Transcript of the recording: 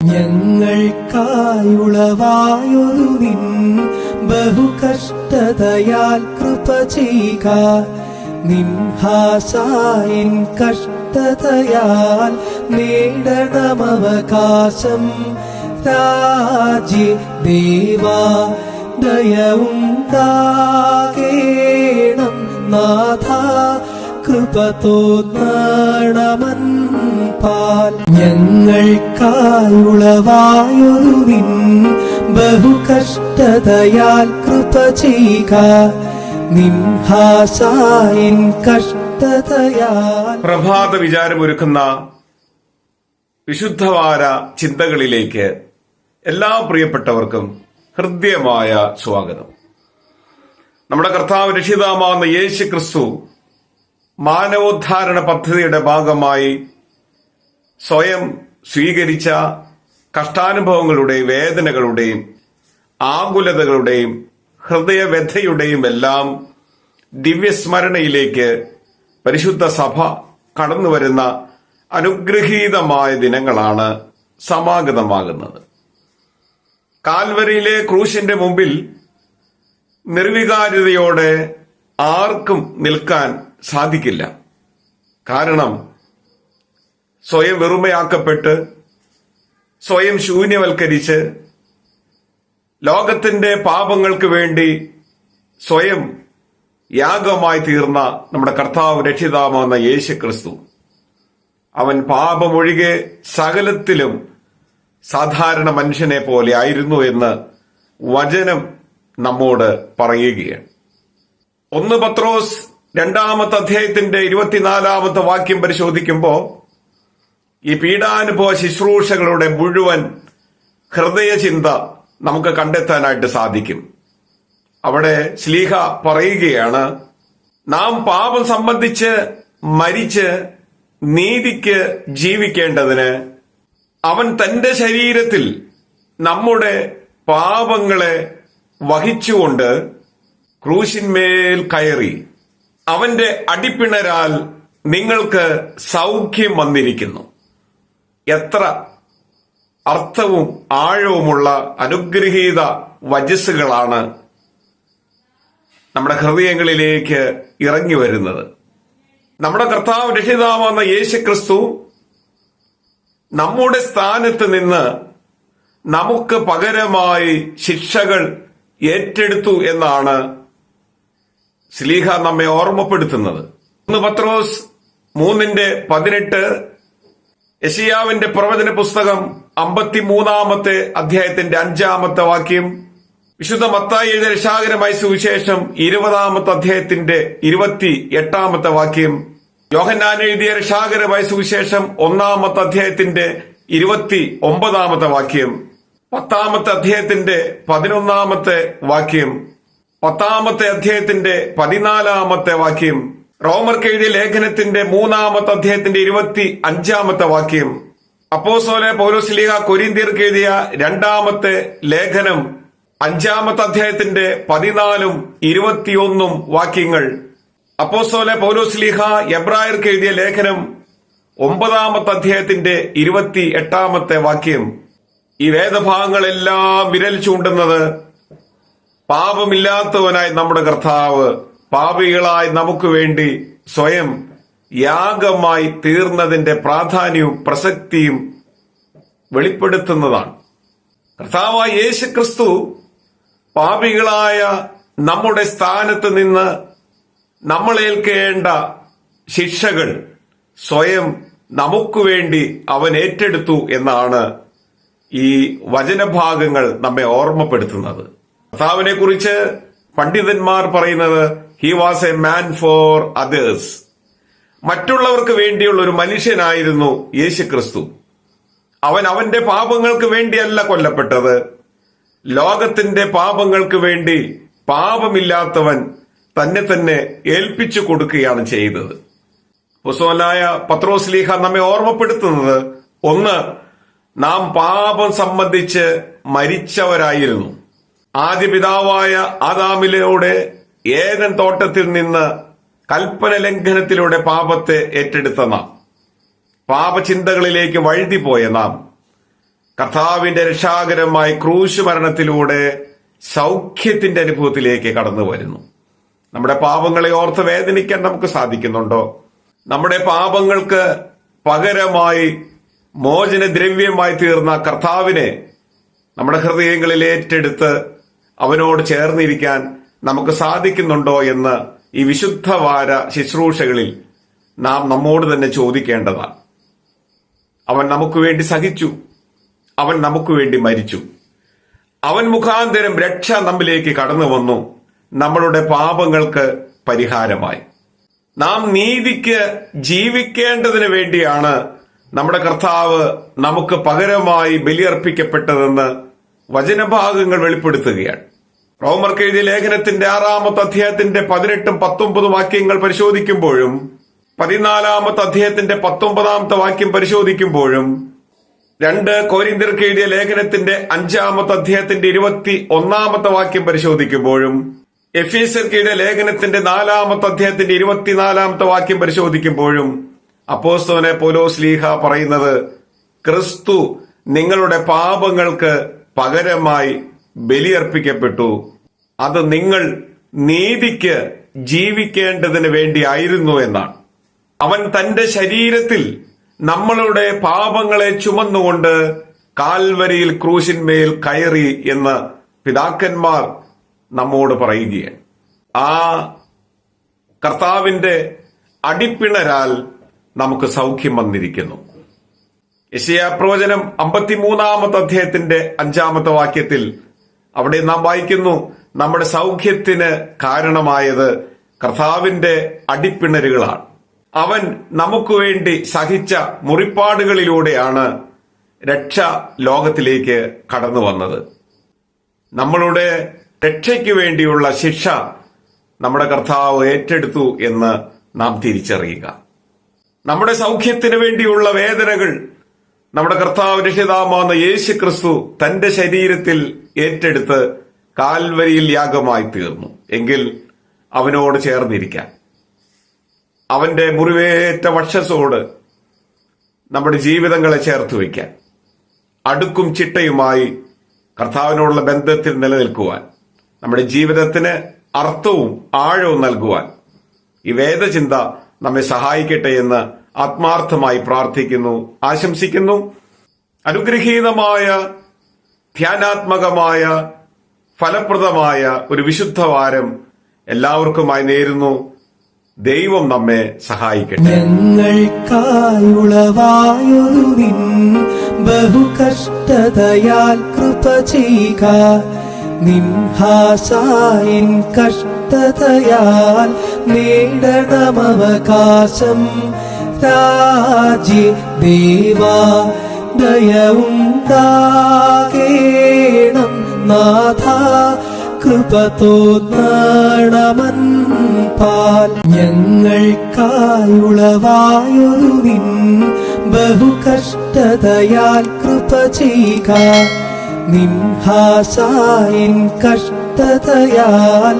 ഞങ്ങൾക്കായുളവായൊരു നിൻ ബഹുകഷ്ടതയാൽ കൃപ ചെയ്യുക നിൻഹാസായിൻ കഷ്ടതയാൽ നേടണമവകാശം രാജ്യ ദേവാ ദയവുണ്ടാകേണം നാഥ കൃപ തോന്നണമൻ പാൽ ഞങ്ങൾക്കായുളവായൊരുവിൻ ബഹുകഷ്ടതയാൽ കൃപ ചെയ്യുക നിൻഹാസായിൻ കഷ്ടതയാൽ പ്രഭാത വിചാരമൊരുക്കുന്ന വിശുദ്ധവാര ചിന്തകളിലേക്ക് എല്ലാ പ്രിയപ്പെട്ടവർക്കും ഹൃദ്യമായ സ്വാഗതം. നമ്മുടെ കർത്താവ് രക്ഷിതാമാകുന്ന യേശു ക്രിസ്തു മാനവോദ്ധാരണ പദ്ധതിയുടെ ഭാഗമായി സ്വയം സ്വീകരിച്ച കഷ്ടാനുഭവങ്ങളുടെയും വേദനകളുടെയും ആകുലതകളുടെയും ഹൃദയവ്യഥയുടെയും എല്ലാം ദിവ്യസ്മരണയിലേക്ക് പരിശുദ്ധ സഭ കടന്നുവരുന്ന അനുഗ്രഹീതമായ ദിനങ്ങളാണ് സമാഗതമാകുന്നത്. കാൽവരിയിലെ ക്രൂശിന്റെ മുമ്പിൽ നിർവികാര്യതയോടെ ആർക്കും നിൽക്കാൻ സാധിക്കില്ല. കാരണം സ്വയം വെറുമയാക്കപ്പെട്ട് സ്വയം ശൂന്യവൽക്കരിച്ച് ലോകത്തിന്റെ പാപങ്ങൾക്ക് വേണ്ടി സ്വയം യാഗമായി തീർന്ന നമ്മുടെ കർത്താവ് രക്ഷിതാമെന്ന യേശു ക്രിസ്തു അവൻ പാപമൊഴികെ സകലത്തിലും സാധാരണ മനുഷ്യനെ പോലെ ആയിരുന്നു എന്ന് വചനം നമ്മോട് പറയുകയാണ്. ഒന്ന് പത്രോസ് രണ്ടാമത്തെ അധ്യായത്തിന്റെ ഇരുപത്തിനാലാമത്തെ വാക്യം പരിശോധിക്കുമ്പോൾ ഈ പീഡാനുഭവ ശുശ്രൂഷകളുടെ മുഴുവൻ ഹൃദയചിന്ത നമുക്ക് കണ്ടെത്താനായിട്ട് സാധിക്കും. അവിടെ ശ്ലീഹ പറയുകയാണ് നാം പാപം സംബന്ധിച്ച് മരിച്ച് നീതിക്ക് ജീവിക്കേണ്ടതിന് അവൻ തന്റെ ശരീരത്തിൽ നമ്മുടെ പാപങ്ങളെ വഹിച്ചുകൊണ്ട് ക്രൂശിന്മേൽ കയറി. അവന്റെ അടിപ്പിണരാൽ നിങ്ങൾക്ക് സൗഖ്യം വന്നിരിക്കുന്നു. എത്ര അർത്ഥവും ആഴവുമുള്ള അനുഗ്രഹീത വജസ്സുകളാണ് നമ്മുടെ ഹൃദയങ്ങളിലേക്ക് ഇറങ്ങി വരുന്നത്. നമ്മുടെ കർത്താവ് രക്ഷിതാവെന്ന യേശു ക്രിസ്തു നമ്മുടെ സ്ഥാനത്ത് നിന്ന് നമുക്ക് പകരമായി ശിക്ഷകൾ ഏറ്റെടുത്തു എന്നാണ് സ്ലീഹ നമ്മെ ഓർമ്മപ്പെടുത്തുന്നത്. ഒന്ന് പത്രോസ് മൂന്നിന്റെ പതിനെട്ട് യഷിയാവിന്റെ പ്രവചന പുസ്തകം അമ്പത്തിമൂന്നാമത്തെ അധ്യായത്തിന്റെ അഞ്ചാമത്തെ വാക്യം. വിശുദ്ധ മത്തായി എഴുതിയ രക്ഷാകരമായ സുവിശേഷം ഇരുപതാമത്തെ അധ്യായത്തിന്റെ ഇരുപത്തി എട്ടാമത്തെ വാക്യം. യോഹന്നാൻ എഴുതിയ രക്ഷാകരമായ സുവിശേഷം ഒന്നാമത്തെ അധ്യായത്തിന്റെ ഇരുപത്തി ഒമ്പതാമത്തെ വാക്യം. പത്താമത്തെ അധ്യായത്തിന്റെ പതിനൊന്നാമത്തെ വാക്യം. പത്താമത്തെ അധ്യായത്തിന്റെ പതിനാലാമത്തെ വാക്യം. റോമർക്ക് എഴുതിയ ലേഖനത്തിന്റെ മൂന്നാമത്തെ അധ്യായത്തിന്റെ ഇരുപത്തി അഞ്ചാമത്തെ വാക്യം. അപ്പോസോലെ പൗലോസ്ലീഹ കൊരിന്തിയർക്ക് എഴുതിയ രണ്ടാമത്തെ ലേഖനം അഞ്ചാമത്തെ അധ്യായത്തിന്റെ പതിനാലും ഇരുപത്തിയൊന്നും വാക്യങ്ങൾ. അപ്പോസോലെ പൗലോസ്ലീഹ എബ്രായർക്ക് എഴുതിയ ലേഖനം ഒമ്പതാമത്തെ അധ്യായത്തിന്റെ ഇരുപത്തി എട്ടാമത്തെ വാക്യം. ഈ വേദഭാഗങ്ങളെല്ലാം വിരൽ ചൂണ്ടുന്നത് പാപമില്ലാത്തവനായി നമ്മുടെ കർത്താവ് പാപികളായി നമുക്ക് വേണ്ടി സ്വയം യാഗമായി തീർന്നതിന്റെ പ്രാധാന്യവും പ്രസക്തിയും വെളിപ്പെടുത്തുന്നതാണ്. കർത്താവായ യേശു ക്രിസ്തു പാപികളായ നമ്മുടെ സ്ഥാനത്ത് നിന്ന് നമ്മളേൽക്കേണ്ട ശിക്ഷകൾ സ്വയം നമുക്ക് വേണ്ടി അവൻ ഏറ്റെടുത്തു എന്നാണ് ഈ വചനഭാഗങ്ങൾ നമ്മെ ഓർമ്മപ്പെടുത്തുന്നത്. കർത്താവിനെ കുറിച്ച് പണ്ഡിതന്മാർ പറയുന്നത് he was a man for others മറ്റുള്ളവർക്ക് വേണ്ടിയുള്ള ഒരു മനുഷ്യനായിരുന്നു യേശു ക്രിസ്തു അവൻ അവന്റെ പാപങ്ങൾക്ക് വേണ്ടിയല്ല കൊല്ലപ്പെട്ടത്. ലോകത്തിന്റെ പാപങ്ങൾക്ക് വേണ്ടി പാപമില്ലാത്തവൻ തന്നെ തന്നെ ഏൽപ്പിച്ചു കൊടുക്കുകയാണ് ചെയ്തത്. പുസ്തകനായ പത്രോസ്ലീഹ നമ്മെ ഓർമ്മപ്പെടുത്തുന്നത്. ഒന്ന് നാം പാപം സംബന്ധിച്ച് മരിച്ചവരായിരുന്നു. ആദ്യ പിതാവായ ആദാമിലൂടെ ഏതൻ തോട്ടത്തിൽ നിന്ന് കൽപ്പന ലംഘനത്തിലൂടെ പാപത്തെ ഏറ്റെടുത്ത നാം പാപചിന്തകളിലേക്ക് വഴുതിപ്പോയ നാം കർത്താവിന്റെ രക്ഷാകരമായ ക്രൂശ് മരണത്തിലൂടെ സൗഖ്യത്തിന്റെ അനുഭവത്തിലേക്ക് കടന്നു വരുന്നു. നമ്മുടെ പാപങ്ങളെ ഓർത്ത് വേദനിക്കാൻ നമുക്ക് സാധിക്കുന്നുണ്ടോ? നമ്മുടെ പാപങ്ങൾക്ക് പകരമായി മോചന ദ്രവ്യമായി തീർന്ന കർത്താവിനെ നമ്മുടെ ഹൃദയങ്ങളിൽ ഏറ്റെടുത്ത് അവനോട് ചേർന്നിരിക്കാൻ നമുക്ക് സാധിക്കുന്നുണ്ടോ എന്ന് ഈ വിശുദ്ധവാര ശുശ്രൂഷകളിൽ നാം നമ്മോട് തന്നെ ചോദിക്കേണ്ടതാണ്. അവൻ നമുക്ക് വേണ്ടി സഹിച്ചു. അവൻ നമുക്ക് വേണ്ടി മരിച്ചു. അവൻ മുഖാന്തരം രക്ഷ നമ്മിലേക്ക് കടന്നു വന്നു. നമ്മളുടെ പാപങ്ങൾക്ക് പരിഹാരമായി. നാം നീതിക്ക് ജീവിക്കേണ്ടതിന് വേണ്ടിയാണ് നമ്മുടെ കർത്താവ് നമുക്ക് പകരമായി ബലിയർപ്പിക്കപ്പെട്ടതെന്ന് വചനഭാഗങ്ങൾ വെളിപ്പെടുത്തുകയാണ്. റോമർക്ക് എഴുതിയ ലേഖനത്തിന്റെ ആറാമത്തെ അധ്യായത്തിന്റെ പതിനെട്ടും പത്തൊമ്പതും വാക്യങ്ങൾ പരിശോധിക്കുമ്പോഴും പതിനാലാമത്തെ അധ്യായത്തിന്റെ പത്തൊമ്പതാമത്തെ വാക്യം പരിശോധിക്കുമ്പോഴും രണ്ട് കോരിന്തിർക്ക് എഴുതിയ ലേഖനത്തിന്റെ അഞ്ചാമത്തെ അധ്യായത്തിന്റെ ഇരുപത്തി ഒന്നാമത്തെ വാക്യം പരിശോധിക്കുമ്പോഴും എഫീസർക്ക് എഴുതിയ ലേഖനത്തിന്റെ നാലാമത്തെ അധ്യായത്തിന്റെ ഇരുപത്തിനാലാമത്തെ വാക്യം പരിശോധിക്കുമ്പോഴും അപ്പോസ്തവനെ പോലോസ് ലീഹ പറയുന്നത് ക്രിസ്തു നിങ്ങളുടെ പാപങ്ങൾക്ക് പകരമായി ബലിയർപ്പിക്കപ്പെട്ടു. അത് നിങ്ങൾ നീതിക്ക് ജീവിക്കേണ്ടതിന് വേണ്ടിയായിരുന്നു എന്നാണ്. അവൻ തന്റെ ശരീരത്തിൽ നമ്മളുടെ പാപങ്ങളെ ചുമന്നുകൊണ്ട് കാൽവരിയിൽ ക്രൂശിന്മേൽ കയറി എന്ന് പിതാക്കന്മാർ നമ്മോട് പറയുകയാണ്. ആ കർത്താവിന്റെ അടിപ്പിണരാൽ നമുക്ക് സൗഖ്യം വന്നിരിക്കുന്നു. യശയാ പ്രവചനം അമ്പത്തിമൂന്നാമത്തെ അധ്യായത്തിന്റെ അഞ്ചാമത്തെ വാക്യത്തിൽ അവിടെ നാം വായിക്കുന്നു നമ്മുടെ സൗഖ്യത്തിന് കാരണമായത് കർത്താവിന്റെ അടിപ്പിണരുകളാണ്. അവൻ നമുക്ക് വേണ്ടി സഹിച്ച മുറിപ്പാടുകളിലൂടെയാണ് രക്ഷ ലോകത്തിലേക്ക് കടന്നു വന്നത്. നമ്മളുടെ രക്ഷയ്ക്ക് വേണ്ടിയുള്ള ശിക്ഷ നമ്മുടെ കർത്താവ് ഏറ്റെടുത്തു എന്ന് നാം തിരിച്ചറിയുക. നമ്മുടെ സൗഖ്യത്തിന് വേണ്ടിയുള്ള വേദനകൾ നമ്മുടെ കർത്താവ് രക്ഷിതാമാവുന്ന യേശു ക്രിസ്തു തന്റെ ശരീരത്തിൽ ഏറ്റെടുത്ത് കാൽവരിയിൽ യാഗമായി തീർന്നു. എങ്കിൽ അവനോട് ചേർന്നിരിക്കാൻ. അവന്റെ മുറിവേറ്റ വക്ഷസോട് നമ്മുടെ ജീവിതങ്ങളെ ചേർത്ത് വയ്ക്കാൻ. അടുക്കും ചിട്ടയുമായി കർത്താവിനോടുള്ള ബന്ധത്തിൽ നിലനിൽക്കുവാൻ. നമ്മുടെ ജീവിതത്തിന് അർത്ഥവും ആഴവും നൽകുവാൻ. ഈ വേദചിന്ത നമ്മെ സഹായിക്കട്ടെ എന്ന് ആത്മാർത്ഥമായി പ്രാർത്ഥിക്കുന്നു ആശംസിക്കുന്നു. അനുഗ്രഹീതമായ ധ്യാനാത്മകമായ ഫലപ്രദമായ ഒരു വിശുദ്ധ വിശുദ്ധവാരം എല്ലാവർക്കുമായി നേരുന്നു. ദൈവം നമ്മെ സഹായിക്കട്ടെ. ഞങ്ങൾക്കായുളവായൊരു നിൻ ബഹുകഷ്ടതയാൽ കൃപ ചെയ്യുക നിൻഹാസായിൻ കഷ്ടതയാൽ നേടണമവകാശം. രാജി ദേവാ ദയവുണ്ടാകേണം. നാഥ കൃപ തോന്നണമൻ പാൽ. ഞങ്ങൾക്കായുളവായൊരു നിൻ ബഹുകഷ്ടതയാൽ കൃപ ചെയ്യുക. നിൻഹാസായിൻ കഷ്ടതയാൽ